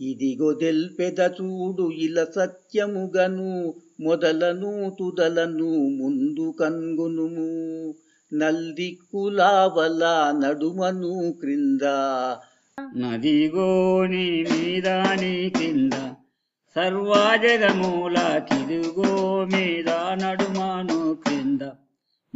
ఇదిగో తెల్పెద చూడు ఇలా సత్యముగను మొదలను తుదలను ముందు కన్గునుము. నల్దిక్కులావల నడుమను క్రింద. నదిగోని మీద నీ కింద సర్వజగమూల కిదుగో మీద నడుమను క్రింద.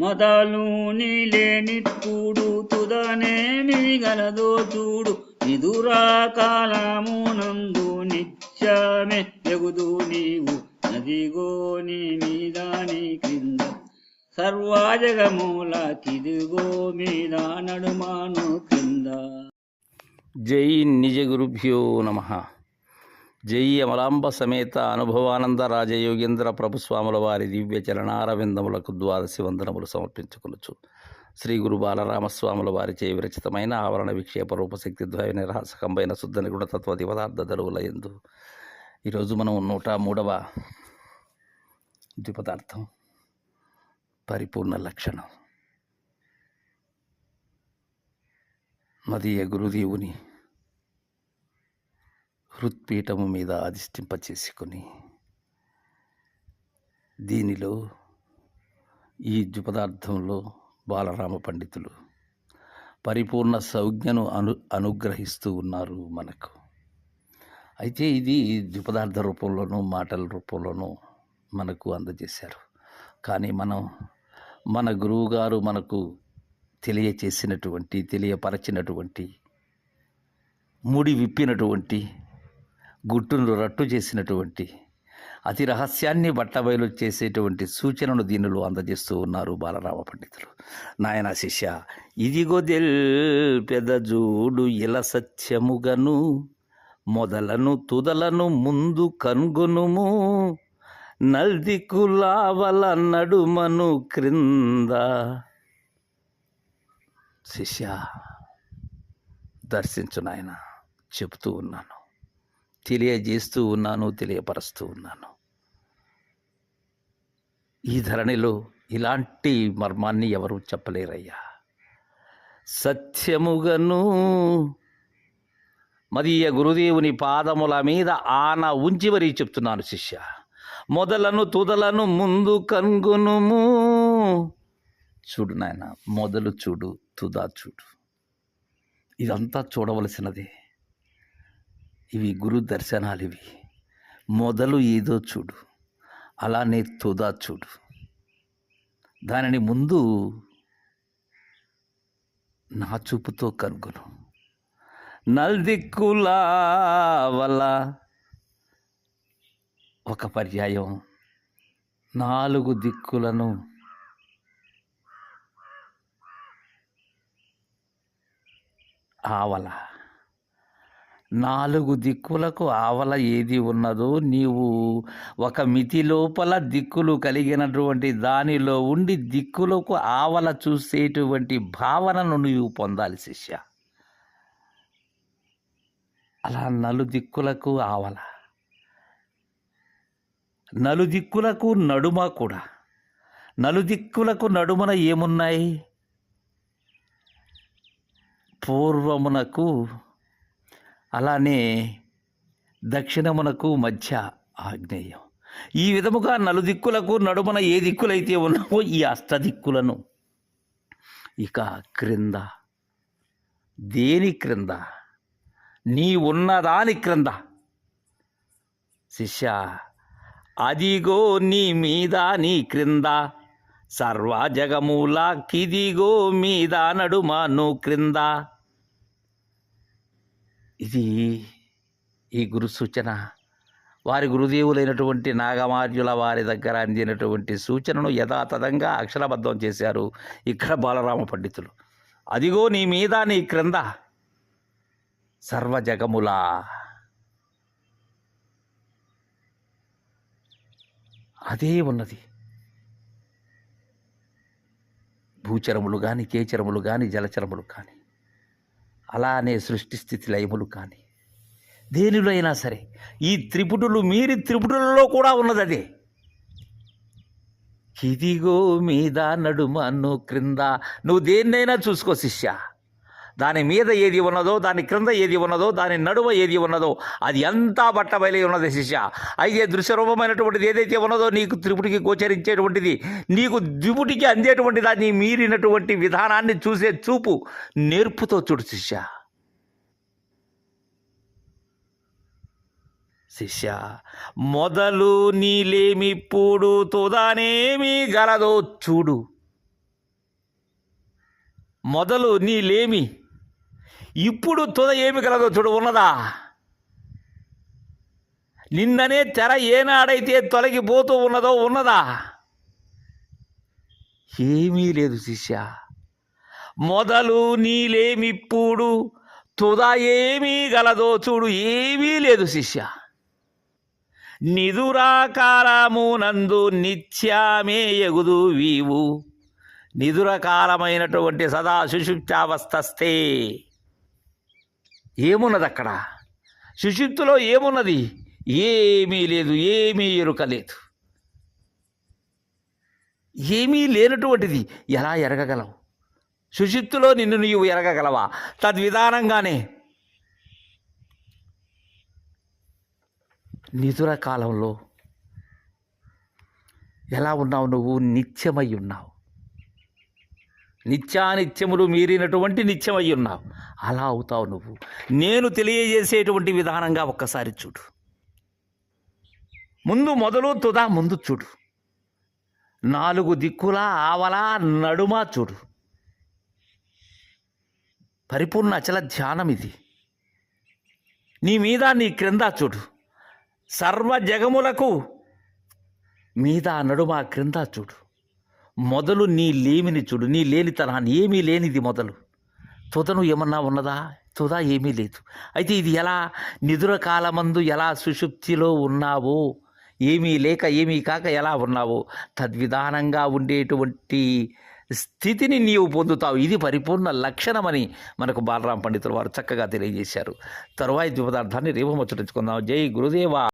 మొదలు నీలేని చూడు తుదనేమి గలదో చూడు. నిదురా కాలమునందు నిత్యమే ఎగుదు నీవు. నదిగో నీ మీద నీ క్రింద సర్వాజగమూల కిదుగో మీద నడుమాను క్రింద. జై నిజ గురుభ్యో నమ. జై అమలాంబ సమేత అనుభవానంద రాజయోగేంద్ర ప్రభుస్వాముల వారి దివ్య చరణారవిందములకు ద్వాదశి వందనములు సమర్పించుకొనొచ్చు శ్రీ గురు బాలరామస్వాముల వారిచే విరచితమైన ఆవరణ విక్షేప రూపశక్తి ద్వయ నిరహసకంబైన శుద్ధ నిగుణతత్వ దివదార్థ దరువుల ఎందు ఈరోజు మనం నూట మూడవ ద్విపదార్థం పరిపూర్ణ లక్షణం. మదీయ గురుదేవుని హృత్పీఠము మీద అధిష్ఠింపచేసుకొని దీనిలో ఈ జుపదార్థంలో బాలరామ పండితులు పరిపూర్ణ సౌజ్ఞను అను అనుగ్రహిస్తూ ఉన్నారు మనకు. అయితే ఇది ద్విపదార్థ రూపంలోనూ మాటల రూపంలోనూ మనకు అందజేశారు. కానీ మనం మన గురువుగారు మనకు తెలియచేసినటువంటి తెలియపరచినటువంటి ముడి విప్పినటువంటి గుట్టును రట్టు చేసినటువంటి అతి రహస్యాన్ని బట్టబయలు చేసేటువంటి సూచనను దీనిలో అందజేస్తూ ఉన్నారు బాలరామ పండితులు. నాయన శిష్య ఇదిగో పెద జూడు ఇల సత్యముగను మొదలను తుదలను ముందు కనుగొనుము నల్దికులావల నడుమను క్రింద. శిష్య దర్శించు నాయన చెబుతూ ఉన్నాను. తెలియజేస్తూ ఉన్నాను తెలియపరుస్తూ ఉన్నాను. ఈ ధరణిలో ఇలాంటి మర్మాన్ని ఎవరు చెప్పలేరయ్యా. సత్యముగను మదీయ గురుదేవుని పాదముల మీద ఆన ఉంచి మరీ చెప్తున్నాను శిష్య. మొదలను తుదలను ముందు కనుగొనుము. చూడు నాయన మొదలు చూడు తుదా చూడు. ఇదంతా చూడవలసినదే. ఇవి గురు దర్శనాలు ఇవి మొదలు ఏదో చూడు అలానే తుదా చూడు. దానిని ముందు నా చూపుతో కనుగొను. నల్దిక్కులా వల్ల ఒక పర్యాయం. నాలుగు దిక్కులను ఆవల. నాలుగు దిక్కులకు ఆవల ఏది ఉన్నదో నీవు ఒక మితి లోపల దిక్కులు కలిగినటువంటి దానిలో ఉండి దిక్కులకు ఆవల చూసేటువంటి భావనను నీవు పొందాలి శిష్య. అలా నలు దిక్కులకు ఆవల. నలుదిక్కులకు నడుమ కూడా. నలుదిక్కులకు నడుమన ఏమున్నాయి? పూర్వమునకు అలానే దక్షిణమునకు మధ్య ఆగ్నేయం. ఈ విధముగా నలుదిక్కులకు నడుమన ఏ దిక్కులైతే ఉన్నావో ఈ అష్టదిక్కులను. ఇక క్రింద. దేని క్రింద? నీ ఉన్నదాని క్రింద. శిష్య అదిగో నీ మీద నీ క్రింద. సర్వ జగమూల కిదిగో మీద నువ్వు క్రింద. ఇది ఈ గురు సూచన. వారి గురుదేవులైనటువంటి నాగమార్యుల వారి దగ్గర అందినటువంటి సూచనను యథాతథంగా అక్షరబద్ధం చేశారు ఇక్కడ బాలరామ పండితులు. అదిగో నీ మీద నీ క్రింద సర్వజగములా. అదే ఉన్నది. భూచరములు కానీ కేచరములు కానీ జలచరములు కానీ. అలానే సృష్టి స్థితి లయములు కానీ. దేనిలో అయినా సరే ఈ త్రిపుటులు మీరి త్రిపుటులలో కూడా ఉన్నది అదే కిదిగో మీద నువ్వు క్రింద నువ్వు దేన్నైనా చూసుకో శిష్య. దాని మీద ఏది ఉన్నదో దాని క్రింద ఏది ఉన్నదో దాని నడుమ ఏది ఉన్నదో అది అంతా బట్టబయలై ఉన్నది శిష్య. అయితే దృశ్యరూపమైనటువంటిది ఏదైతే ఉన్నదో నీకు త్రిపుటికి గోచరించేటువంటిది నీకు ద్విపుటికి అందేటువంటి దాన్ని మీరినటువంటి విధానాన్ని చూసే చూపు నేర్పుతో చూడు శిష్య. శిష్య మొదలు నీలేమిప్పుడు తుదనేమి గలదో చూడు. మొదలు నీలేమి ఇప్పుడు తుద ఏమి కలదో చూడు ఉన్నదా? నిన్ననే తెర ఏనాడైతే తొలగిపోతూ ఉన్నదో ఉన్నదా? ఏమీ లేదు శిష్య. మొదలు నీలేమిప్పుడు తుద ఏమీ గలదో చూడు ఏమీ లేదు శిష్య. నిదురాకాలమునందు నిత్యమే ఎగుదు వీవు. నిదురకాలమైనటువంటి సదా సుషుప్తావస్థస్తే ఏమున్నది అక్కడ సుషుప్తిలో ఏమున్నది? ఏమీ లేదు ఏమీ ఎరుక లేదు ఏమీ లేనటువంటిది. ఎలా ఎరగగలవు? సుషుప్తిలో నిన్ను నీవు ఎరగగలవా? తద్విధానంగానే. నిదుర కాలంలో ఎలా ఉన్నావు నువ్వు? నిత్యమై ఉన్నావు. నిత్యానిత్యములు మీరినటువంటి నిత్యమై ఉన్నావు అలా అవుతావు నువ్వు. నేను తెలియజేసేటువంటి విధానంగా ఒక్కసారి చూడు. ముందు మొదలు తుదా ముందు చూడు. నాలుగు దిక్కుల ఆవల నడుమ చూడు. పరిపూర్ణ అచల ధ్యానం ఇది. నీ మీద నీ క్రింద చూడు. సర్వ జగములకు మీద నడుమ క్రింద చూడు. మొదలు నీ లేమిని చూడు నీ లేని తరహాన్ని ఏమీ లేనిది మొదలు. తుదను ఏమన్నా ఉన్నదా? తుదా ఏమీ లేదు. అయితే ఇది ఎలా? నిదుర కాలమందు ఎలా సుషుప్తిలో ఉన్నావో ఏమీ లేక ఏమీ కాక ఎలా ఉన్నావో తద్విధానంగా ఉండేటువంటి స్థితిని నీవు పొందుతావు. ఇది పరిపూర్ణ లక్షణమని మనకు బాలరాం పండితులు వారు చక్కగా తెలియజేశారు. తరువాయి పదార్థాన్ని రేపు ముచ్చటించుకుందాం జై గురుదేవా.